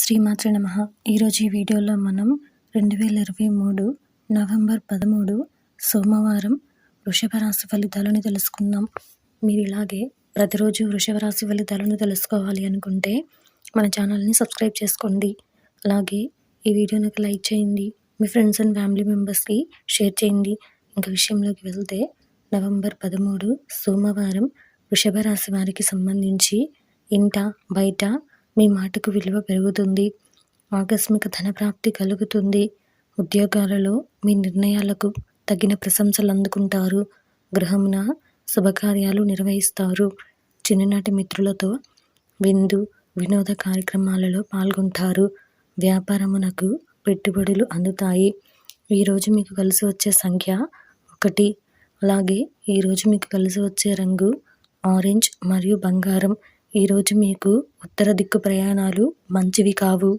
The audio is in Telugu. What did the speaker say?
శ్రీమాత్ర నమ. ఈరోజు ఈ వీడియోలో మనం రెండు వేల ఇరవై మూడు నవంబర్ పదమూడు సోమవారం వృషభ రాశి ఫలితాలను తెలుసుకుందాం. మీరు ఇలాగే ప్రతిరోజు వృషభ రాశి ఫలితాలను తెలుసుకోవాలి అనుకుంటే మన ఛానల్ని సబ్స్క్రైబ్ చేసుకోండి. అలాగే ఈ వీడియోని లైక్ చేయండి. మీ ఫ్రెండ్స్ అండ్ ఫ్యామిలీ మెంబర్స్కి షేర్ చేయండి. ఇంకా విషయంలోకి వెళ్తే నవంబర్ పదమూడు సోమవారం వృషభ రాశి వారికి సంబంధించి ఇంట బయట మీ మాటకు విలువ పెరుగుతుంది. ఆకస్మిక ధనప్రాప్తి కలుగుతుంది. ఉద్యోగాలలో మీ నిర్ణయాలకు తగిన ప్రశంసలు అందుకుంటారు. గృహమున శుభకార్యాలు నిర్వహిస్తారు. చిన్ననాటి మిత్రులతో విందు వినోద కార్యక్రమాలలో పాల్గొంటారు. వ్యాపారమునకు పెట్టుబడులు అందుతాయి. ఈరోజు మీకు కలిసి వచ్చే సంఖ్య ఒకటి. అలాగే ఈరోజు మీకు కలిసి వచ్చే రంగు ఆరెంజ్ మరియు బంగారం. ఈరోజు మీకు ఉత్తర దిక్కు ప్రయాణాలు మంచివి కావు.